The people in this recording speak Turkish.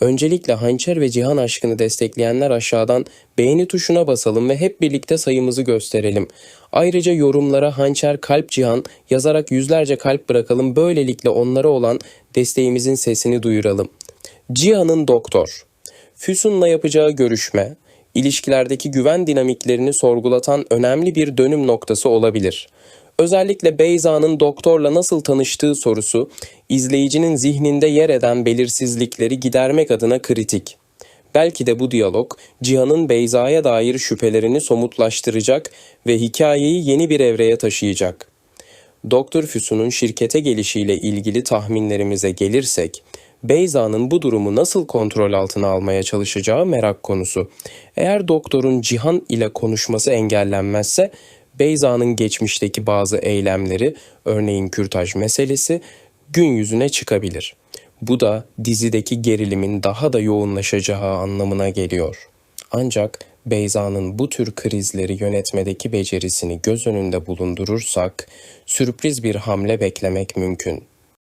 Öncelikle Hançer ve Cihan aşkını destekleyenler aşağıdan beğeni tuşuna basalım ve hep birlikte sayımızı gösterelim. Ayrıca yorumlara Hançer Kalp Cihan yazarak yüzlerce kalp bırakalım. Böylelikle onlara olan desteğimizin sesini duyuralım. Cihan'ın doktor. Füsun'la yapacağı görüşme, ilişkilerdeki güven dinamiklerini sorgulatan önemli bir dönüm noktası olabilir. Özellikle Beyza'nın doktorla nasıl tanıştığı sorusu, izleyicinin zihninde yer eden belirsizlikleri gidermek adına kritik. Belki de bu diyalog, Cihan'ın Beyza'ya dair şüphelerini somutlaştıracak ve hikayeyi yeni bir evreye taşıyacak. Doktor Füsun'un şirkete gelişiyle ilgili tahminlerimize gelirsek, Beyza'nın bu durumu nasıl kontrol altına almaya çalışacağı merak konusu. Eğer doktorun Cihan ile konuşması engellenmezse, Beyza'nın geçmişteki bazı eylemleri, örneğin kürtaj meselesi, gün yüzüne çıkabilir. Bu da dizideki gerilimin daha da yoğunlaşacağı anlamına geliyor. Ancak Beyza'nın bu tür krizleri yönetmedeki becerisini göz önünde bulundurursak sürpriz bir hamle beklemek mümkün.